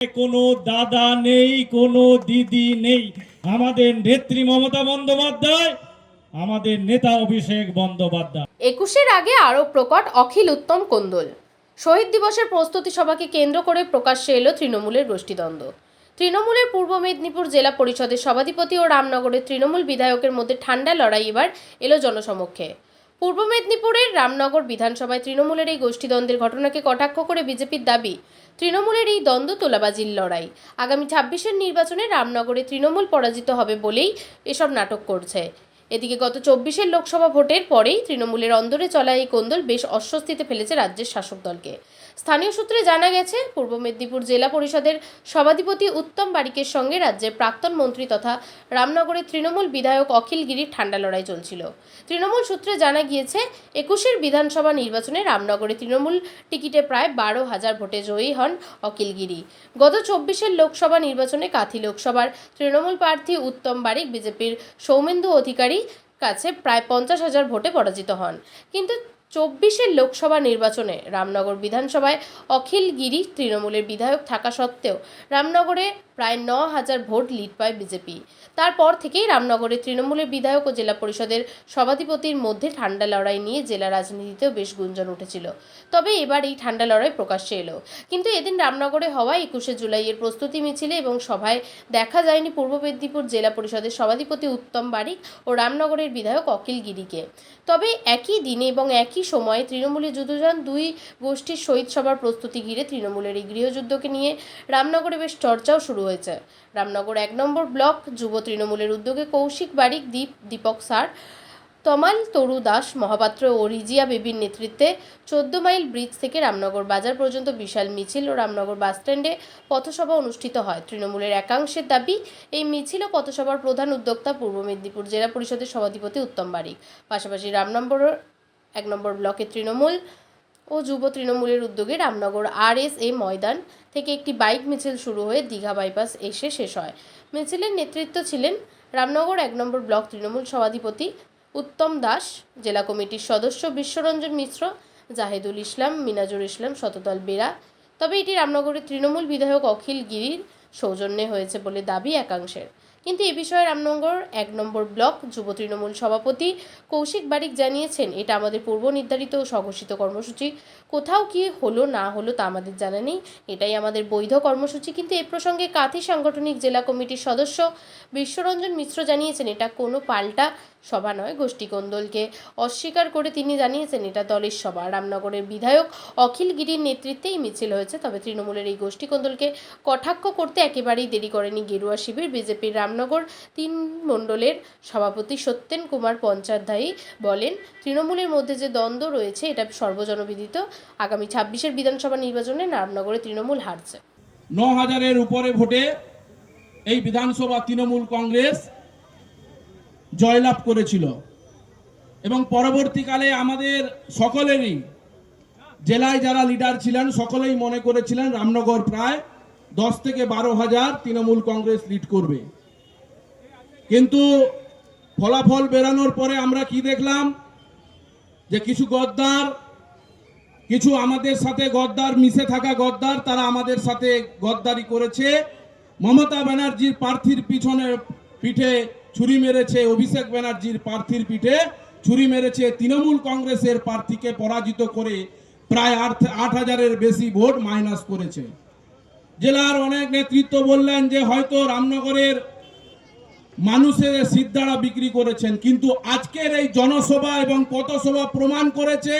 কোনো দাদা নেই, কোনো দিদি নেই। আমাদের নেত্রী মমতা বন্দ্যোপাধ্যায়, আমাদের নেতা অভিষেক বন্দ্যোপাধ্যায়। একুশের আগে আরও প্রকট অখিল উত্তম কোন্দল। শহীদ দিবসের প্রস্তুতি সভাকে কেন্দ্র করে প্রকাশ্যে এলো তৃণমূলের গোষ্ঠীদ্বন্দ্ব। তৃণমূলের পূর্ব মেদিনীপুর জেলা পরিষদের সভাধিপতি ও রামনগরের তৃণমূল বিধায়কের মধ্যে ঠান্ডা লড়াই এবার এলো জনসমক্ষে। পূর্ব মেদিনীপুরের রামনগর বিধানসভায় তৃণমূলের এই গোষ্ঠীদ্বন্দ্বের ঘটনাকে কটাক্ষ করে বিজেপির দাবি, তৃণমূলের এই দ্বন্দ্ব তোলাবাজির লড়াই। আগামী ছাব্বিশের নির্বাচনে রামনগরে তৃণমূল পরাজিত হবে বলেই এসব নাটক করছে। এদিকে গত চব্বিশের লোকসভা ভোটের পরেই তৃণমূলের অন্দরে চলা এই কোন্দল বেশ অস্বস্তিতে ফেলেছে রাজ্যের শাসক দলকে। স্থানীয় সূত্রে জানা গেছে, পূর্ব মেদিনীপুর জেলা পরিষদের সভাধিপতি উত্তম বারিকের সঙ্গে রাজ্যের প্রাক্তন মন্ত্রী তথা রামনগরের তৃণমূল বিধায়ক অখিল গিরির ঠান্ডা লড়াই চলছিল। তৃণমূল সূত্রে জানা গিয়েছে, একুশের বিধানসভা নির্বাচনে রামনগরে তৃণমূল টিকিটে প্রায় বারো হাজার ভোটে জয়ী হন অখিল গিরি। গত চব্বিশের লোকসভা নির্বাচনে কাথি লোকসভার তৃণমূল প্রার্থী উত্তম বারিক বিজেপির সৌমেন্দু অধিকারী কাছে প্রায় পঞ্চাশ হাজার ভোটে পরাজিত হন। কিন্তু চব্বিশের লোকসভা নির্বাচনে রামনগর বিধানসভায় অখিল গিরি তৃণমূলের বিধায়ক থাকা সত্ত্বেও রামনগরে প্রায় ন হাজার ভোট লিড পায় বিজেপি। তারপর থেকেই রামনগরে তৃণমূলের বিধায়ক ও জেলা পরিষদের সভাধিপতির মধ্যে ঠান্ডা লড়াই নিয়ে জেলা রাজনীতিতেও বেশ গুঞ্জন উঠেছিল। তবে এবার এই ঠান্ডা লড়াই প্রকাশ্যে এলো। কিন্তু এদিন রামনগরে হওয়া একুশে জুলাইয়ের প্রস্তুতি মিছিলে এবং সভায় দেখা যায়নি পূর্ব মেদিনীপুর জেলা পরিষদের সভাধিপতি উত্তম বারিক ও রামনগরের বিধায়ক অখিল গিরিকে। তবে একই দিনে এবং একই সময়ে তৃণমূলে যুদ্ধযান দুই গোষ্ঠীর শহীদ সভার প্রস্তুতি ঘিরে তৃণমূলের এই গৃহযুদ্ধকে নিয়ে রামনগরে বেশ চর্চাও শুরু হয়েছে রামনগর এক নম্বর ব্লক, যুব তৃণমূলের উদ্যোগে কৌশিক বারিক, দীপ, দীপক সার, তমাল তরু দাস, মহাপাত্র ও রিজিয়া বেবির নেতৃত্বে চোদ্দ মাইল ব্রিজ থেকে রামনগর বাজার পর্যন্ত বিশাল মিছিল ও রামনগর বাসস্ট্যান্ডে পথসভা অনুষ্ঠিত হয়। তৃণমূলের একাংশের দাবি, এই মিছিল ও পথসভার প্রধান উদ্যোক্তা পূর্ব মেদিনীপুর জেলা পরিষদের সভাধিপতি উত্তম বারিক। পাশাপাশি রামনগর এক নম্বর ব্লকের তৃণমূল ও যুব তৃণমূলের উদ্যোগে রামনগর আর এস এ ময়দান থেকে একটি বাইক মিছিল শুরু হয়ে দীঘা বাইপাস এসে শেষ হয়। মিছিলের নেতৃত্ব ছিলেন রামনগর এক নম্বর ব্লক তৃণমূল সভাধিপতি উত্তম দাস, জেলা কমিটির সদস্য বিশ্বরঞ্জন মিশ্র, জাহেদুল ইসলাম, মিনাজুর ইসলাম শতদল বেরা। তবে এটি রামনগরের তৃণমূল বিধায়ক অখিল গিরির সৌজন্যে হয়েছে বলে দাবি একাংশের। কিন্তু এ বিষয়ে রামনগর এক নম্বর ব্লক যুব তৃণমূল সভাপতি কৌশিক বারিক জানিয়েছেন, এটা আমাদের পূর্ব নির্ধারিত ও স্বঘোষিত কর্মসূচি। কোথাও কি হলো, না হলো তা আমাদের জানা নেই। এটাই আমাদের বৈধ কর্মসূচি। কিন্তু এ প্রসঙ্গে কাথি সাংগঠনিক জেলা কমিটির সদস্য বিশ্বরঞ্জন মিশ্র জানিয়েছেন, এটা কোনো পাল্টা সভা নয় গোষ্ঠী কোন্দলকে অস্বীকার করে তিনি জানিয়েছেন এটা দলের সভা। রামনগরের বিধায়ক অখিল গিরির নেতৃত্বে এই মিছিল হয়েছে, তবে তৃণমূলের এই গোষ্ঠী কোন্দলকে কটাক্ষ করতে একেবারেই দেরি করেনি গেরুয়া শিবির। বিজেপির রামনগর তিন মণ্ডলের সভাপতি সত্যেন কুমার পঞ্চাধ্যায়ী বলেন, তৃণমূলের মধ্যে যে দ্বন্দ্ব রয়েছে, এটা সর্বজনবিদিত। আগামী ছাব্বিশের বিধানসভা নির্বাচনে রামনগরে তৃণমূল হারছে। ন হাজারের উপরে ভোটে এই বিধানসভা তৃণমূল কংগ্রেস জয়লাভ করেছিল। এবং পরবর্তীকালে আমাদের সকলেরই, জেলায় যারা লিডার ছিলেন, সকলেই মনে করেছিলেন রামনগর প্রায় দশ থেকে বারো হাজার তৃণমূল কংগ্রেস লিড করবে। কিন্তু ফলাফল বেরানোর পরে আমরা কি দেখলাম? যে কিছু গদ্দার, কিছু আমাদের সাথে গদ্দার, মিশে থাকা গদ্দার, তারা আমাদের সাথে গদ্দারি করেছে। মমতা ব্যানার্জির প্রার্থীর পিছনে পিঠে ছুরি মেরেছে অভিষেক ব্যানার্জির প্রার্থীর পিঠে, ছুরি মেরেছে তৃণমূল কংগ্রেসের প্রার্থীকে পরাজিত করে প্রায় আট আট হাজারের বেশি ভোট মাইনাস করেছে। জেলার অনেক নেতৃত্ব বললেন যে হয়তো রামনগরের মানুষের সিদ্ধারা বিক্রি করেছেন, কিন্তু আজকের এই জনসভা এবং পথসভা প্রমাণ করেছে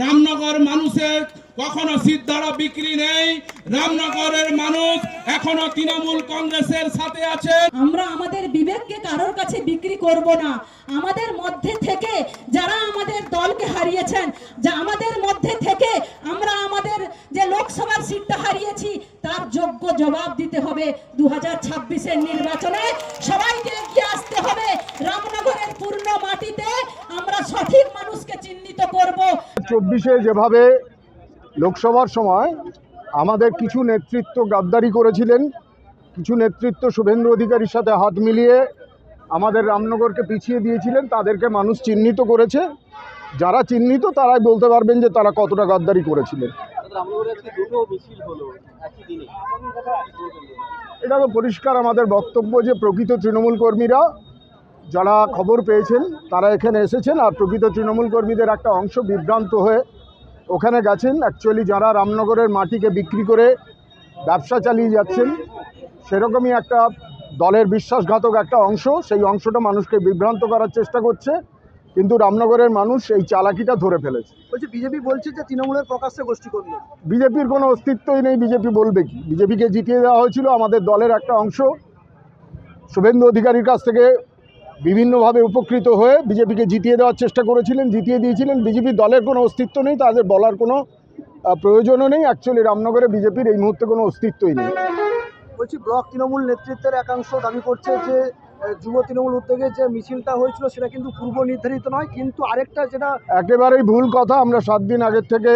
রামনগর মানুষের কখনো সিদ্ধারা বিক্রি নেই। রামনগরের মানুষ এখনও তৃণমূল কংগ্রেসের সাথে আছে। আমরা আমাদের বিবেককে কারোর কাছে বিক্রি করব না। আমাদের মধ্যে থেকে যারা আমাদের দলকে হারিয়েছেন যা আমাদের মধ্যে থেকে আমরা আমাদের যে লোকসভার সিটটা হারিয়েছি তার যোগ্য জবাব দিতে হবে দু হাজার ছাব্বিশের নির্বাচনে। সবাইকে এগিয়ে আসতে হবে। রামনগরের পূর্ণ মাটিতে আমরা সঠিক মানুষকে চিহ্নিত করব। চব্বিশে যেভাবে লোকসভার সময় আমাদের কিছু নেতৃত্ব গাদ্দারি করেছিলেন। কিছু নেতৃত্ব শুভেন্দু অধিকারীর সাথে হাত মিলিয়ে আমাদের রামনগরকে পিছিয়ে দিয়েছিলেন। তাদেরকে মানুষ চিহ্নিত করেছে। যারা চিহ্নিত, তারাই বলতে পারবেন যে তারা কতটা গাদ্দারি করেছিলেন। এটা তো পরিষ্কার আমাদের বক্তব্য যে প্রকৃত তৃণমূল কর্মীরা যারা খবর পেয়েছেন, তারা এখানে এসেছেন আর প্রকৃত তৃণমূল কর্মীদের একটা অংশ বিভ্রান্ত হয়ে ওখানে গেছেন। অ্যাকচুয়ালি যারা রামনগরের মাটিকে বিক্রি করে ব্যবসা চালিয়ে যাচ্ছেন সেরকমই একটা দলের বিশ্বাসঘাতক একটা অংশ। সেই অংশটা মানুষকে বিভ্রান্ত করার চেষ্টা করছে। কিন্তু রামনগরের মানুষ এই চালাকিটা ধরে ফেলেছে। বলছি বিজেপি বলছে যে তৃণমূলের প্রকাশ্যে গোষ্ঠী করল বিজেপির কোনো অস্তিত্বই নেই। বিজেপি বলবে কি? বিজেপিকে জিতিয়ে দেওয়া হয়েছিল আমাদের দলের একটা অংশ। শুভেন্দু অধিকারীর কাছ থেকে বিভিন্নভাবে উপকৃত হয়ে বিজেপিকে জিতিয়ে দেওয়ার চেষ্টা করেছিলেন জিতিয়ে দিয়েছিলেন। বিজেপি দলের কোনো অস্তিত্ব নেই তাদের বলার কোনো প্রয়োজনও নেই। অ্যাকচুয়ালি রামনগরে বিজেপির এই মুহূর্তে কোনো অস্তিত্বই নেই। বলছি ব্লক তৃণমূল নেতৃত্বের একাংশ দাবি করছে যে যুব তৃণমূল উদ্যোগে যে মিছিলটা হয়েছিল সেটা কিন্তু পূর্ব নির্ধারিত নয় কিন্তু আরেকটা যেটা একেবারেই ভুল কথা আমরা সাত দিন আগের থেকে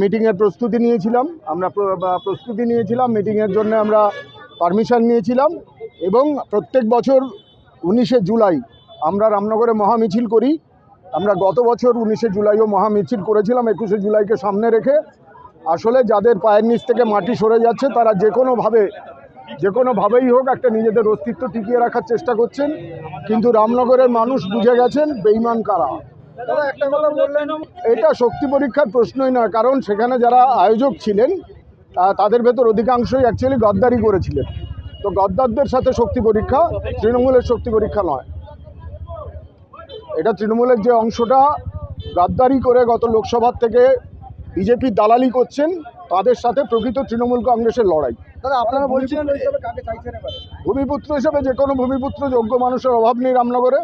মিটিংয়ের প্রস্তুতি নিয়েছিলাম। আমরা প্রস্তুতি নিয়েছিলাম মিটিংয়ের জন্য আমরা পারমিশন নিয়েছিলাম এবং প্রত্যেক বছর উনিশে জুলাই আমরা রামনগরে মহামিছিল করি। আমরা গত বছর উনিশে জুলাইও মহামিছিল করেছিলাম, একুশে জুলাইকে সামনে রেখে। আসলে যাদের পায়ের নিচ থেকে মাটি সরে যাচ্ছে, তারা যে কোনোভাবে, যে কোনোভাবেই হোক একটা নিজেদের অস্তিত্ব টিকিয়ে রাখার চেষ্টা করছেন। কিন্তু রামনগরের মানুষ বুঝে গেছেন বেইমান কারা? দাদা একটা কথা বললেন, এটা শক্তি পরীক্ষার প্রশ্নই নয়, কারণ সেখানে যারা আয়োজক ছিলেন তাদের ভেতর অধিকাংশই অ্যাকচুয়ালি গদ্দারি করেছিলেন। তো গদ্দারদের সাথে শক্তি পরীক্ষা তৃণমূলের শক্তি পরীক্ষা নয়। এটা তৃণমূলের যে অংশটা গাদ্দারি করে গত লোকসভার থেকে বিজেপি দালালি করছেন তাদের সাথে প্রকৃত তৃণমূল কংগ্রেসের লড়াই। দাদা আপনারা বলছিলেন ভূমিপুত্র হিসেবে যে কোনো ভূমিপুত্র যোগ্য মানুষের অভাব নেই রামনগরে।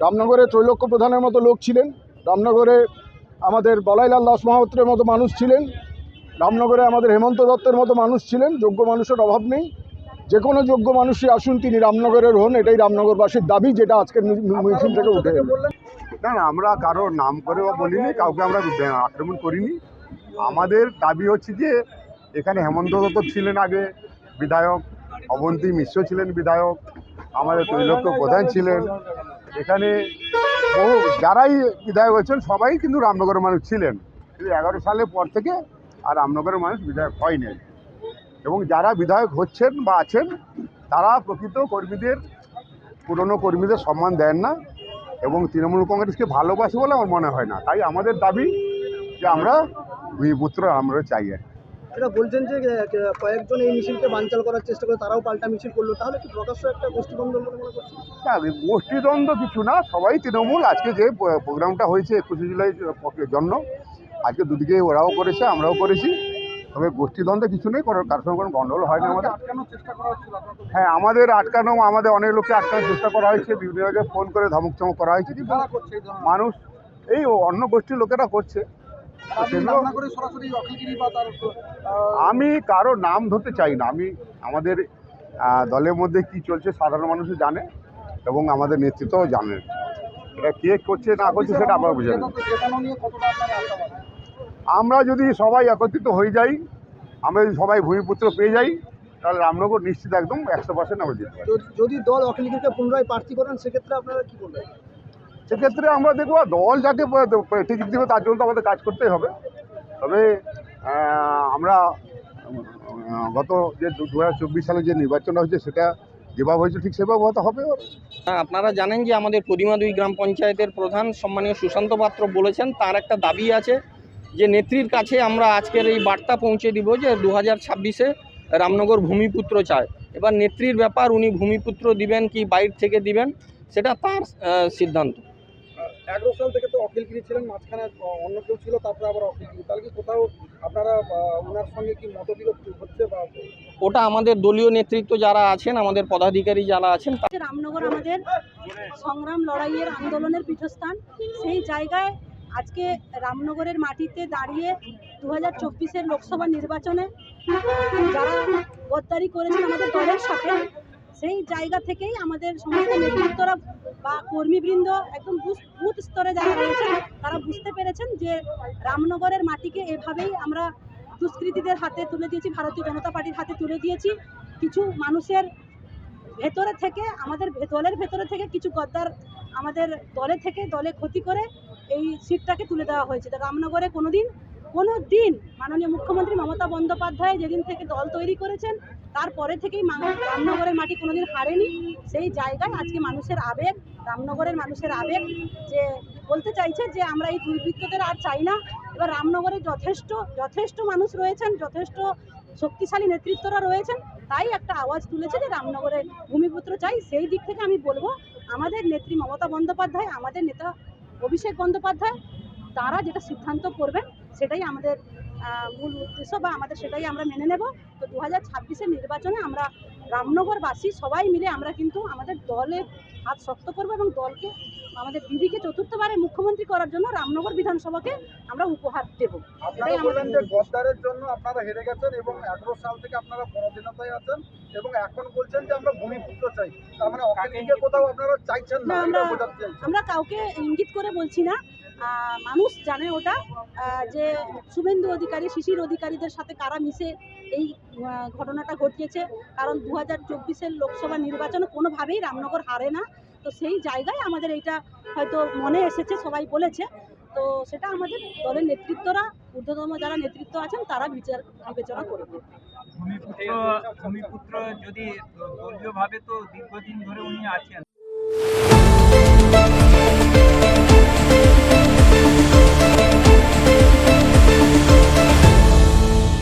রামনগরে ত্রৈলোক্য প্রধানের মতো লোক ছিলেন। রামনগরে আমাদের বলাইলাল দাস মাহাত্রের মতো মানুষ ছিলেন। রামনগরে আমাদের হেমন্ত দত্তের মতো মানুষ ছিলেন। যোগ্য মানুষের অভাব নেই। যে কোনো যোগ্য মানুষই আসুন, তিনি রামনগরের হন, এটাই রামনগরবাসীর দাবি, যেটা আজকের মিছিল থেকে উঠে না না, আমরা কারোর নাম করে বা বলিনি, কাউকে আমরা আক্রমণ করিনি। আমাদের দাবি হচ্ছে যে, এখানে হেমন্ত দত্ত ছিলেন আগে, বিধায়ক, অবন্তী মিশ্র ছিলেন বিধায়ক, আমাদের তৈলক্য প্রধান ছিলেন। এখানে বহু, যারাই বিধায়ক হয়েছেন, সবাই কিন্তু রামনগরের মানুষ ছিলেন। কিন্তু এগারো সালের পর থেকে আর রামনগরের মানুষ বিধায়ক হয়নি। এবং যারা বিধায়ক হচ্ছেন বা আছেন তারা প্রকৃত কর্মীদের পুরনো কর্মীদের সম্মান দেন না এবং তৃণমূল কংগ্রেসকে ভালোবাসে বলে আমার মনে হয় না। তাই আমাদের দাবি যে আমরা ভূমিপুত্র আমরা চাই আর এটা বলছেন যে কয়েকজন এই মিছিলকে বানচাল করার চেষ্টা করে তারাও পাল্টা মিছিল করল। তাহলে কি প্রকাশ্য একটা গোষ্ঠীদ্বন্দ্ব বলে মনে করছেন? না গোষ্ঠীদ্বন্দ্ব কিছু না সবাই তৃণমূল। আজকে যে প্রোগ্রামটা হয়েছে একুশে জুলাই জন্য আজকে দুদিকে ওরাও করেছে আমরাও করেছি। তবে গোষ্ঠীদ্বন্দ্ব কিছু নেই কোনো কারোর সঙ্গে কোনো গণ্ডগোল হয়নি আমাদের। হ্যাঁ আমাদের আটকানো আমাদের অনেক লোককে আটকানোর চেষ্টা করা হয়েছে বিভিন্ন জায়গায় ফোন করে ধমক চমক করা হয়েছে। মানুষ এই অন্য গোষ্ঠীর লোকেরা করছে। আমি কারও নাম ধরতে চাই না। আমি আমাদের দলের মধ্যে কি চলছে সাধারণ মানুষও জানে এবং আমাদের নেতৃত্বও জানে। এটা কে করছে না করছে সেটা আমরা বুঝে আমরা যদি সবাই একত্রিত হয়ে যাই আমরা যদি সবাই ভূমিপুত্র পেয়ে যাই তাহলে রামনগর নিশ্চিত একদম একশো পার্সেন্ট আমরা জিতবো যদি- দল অখিলগিরিকে পুনরায় প্রার্থী করেন সেক্ষেত্রে আপনারা কি করবেন সেক্ষেত্রে আমরা দেখব দল যাকে টিকিট দেবে তার জন্য তো আমাদের কাজ করতেই হবে। তবে আমরা গত যে দু হাজার চব্বিশ সালে যে নির্বাচনটা হয়েছে সেটা যেভাবে হয়েছে ঠিক সেভাবে হয়তো হবে। হ্যাঁ, আপনারা জানেন যে আমাদের প্রতিমা দুই গ্রাম পঞ্চায়েতের প্রধান সম্মানীয় সুশান্ত পাত্র বলেছেন তার একটা দাবি আছে যে নেত্রীর কাছে আমরা আজকের এই বার্তা পৌঁছে দিব যে দু হাজার ছাব্বিশে রামনগর ভূমিপুত্র চায়। এবার নেত্রীর ব্যাপার উনি ভূমিপুত্র দিবেন কি বাইর থেকে দিবেন সেটা তার সিদ্ধান্ত। এগারো সাল থেকে তো অখিলগিরি ছিলেন মাঝখানে অন্য কেউ ছিল তারপরে আবার অখিলগিরি তাহলে কি কোথাও আপনারা ওনার সঙ্গে কি মতবিরোধ হচ্ছে বা ওটা আমাদের দলীয় নেতৃত্ব যারা আছেন আমাদের পদাধিকারী যারা আছেন রামনগর আমাদের সংগ্রাম লড়াইয়ের আন্দোলনের পীঠস্থান। সেই জায়গায় আজকে রামনগরের মাটিতে দাঁড়িয়ে দু হাজার চব্বিশের লোকসভা নির্বাচনে যারা গদ্দারি করেছেন আমাদের দলের সাথে, সেই জায়গা থেকেই আমাদের সমস্ত নেতৃত্বরা বা কর্মীবৃন্দ একদম বুথ- স্তরে যারা রয়েছেন, তারা বুঝতে পেরেছেন যে রামনগরের মাটিকে এভাবেই আমরা দুষ্কৃতীদের হাতে তুলে দিয়েছি, ভারতীয় জনতা পার্টির হাতে তুলে দিয়েছি। কিছু মানুষের ভেতরে থেকে, আমাদের দলের ভেতরে থেকে কিছু গদ্দার আমাদের দলে থেকে দলে ক্ষতি করে এই সিটটাকে তুলে দেওয়া হয়েছে। তো রামনগরে কোনোদিন কোনো দিন মাননীয় মুখ্যমন্ত্রী মমতা বন্দ্যোপাধ্যায় যেদিন থেকে দল তৈরি করেছেন তারপরে থেকেই রামনগরের মাটি কোনোদিন হারেনি। সেই জায়গায় আজকে মানুষের আবেগ, রামনগরের মানুষের আবেগ যে বলতে চাইছে যে আমরা এই দুর্বৃত্তদের আর চাই না। এবার রামনগরে যথেষ্ট যথেষ্ট মানুষ রয়েছেন, যথেষ্ট শক্তিশালী নেতৃত্বরা রয়েছেন, তাই একটা আওয়াজ তুলেছে যে রামনগরে ভূমিপুত্র চাই। সেই দিক থেকে আমি বলব, আমাদের নেত্রী মমতা বন্দ্যোপাধ্যায়, আমাদের নেতা অভিষেক বন্দ্যোপাধ্যায়, তারা যেটা সিদ্ধান্ত করবেন সেটাই আমাদের মূল উদ্দেশ্য বা আমাদের সেটাই আমরা মেনে নেব। তো দু হাজার নির্বাচনে আমরা রামনগরবাসী সবাই মিলে আমরা কিন্তু আমাদের দলের হাত শক্ত করব এবং দলকে আমাদের দিদিকে চতুর্থবারে মুখ্যমন্ত্রী করার জন্য রামনগর বিধানসভাকে আমরা উপহার দেব। এটাই আমাদের গদ্দারের জন্য আপনারা হেরে গেছেন এবং আঠারো সাল থেকে আপনারা পরাধীনতায় আছেন এবং এখন বলছেন যে আমরা ভূমিপুত্র চাই। তার মানে কোথাও আপনারা চাইছেন না আমরা- কাউকে ইঙ্গিত করে বলছি না। মানুষ জানে ওটা যে শুভেন্দু অধিকারী, শিশির অধিকারীদের সাথে কারা মিশে এই ঘটনাটা ঘটিয়েছে। কারণ দু হাজার চব্বিশের লোকসভা নির্বাচনে কোনোভাবেই রামনগর হারে না। তো সেই জায়গায় আমাদের এইটা হয়তো মনে এসেছে, সবাই বলেছে। তো সেটা আমাদের দলের নেতৃত্বরা ঊর্ধ্বতম যারা নেতৃত্ব আছেন, তারা বিচার, বিবেচনা করবে। ভূমিপুত্র যদি দলীয়ভাবে তো দীর্ঘদিন ধরে উনি আছেন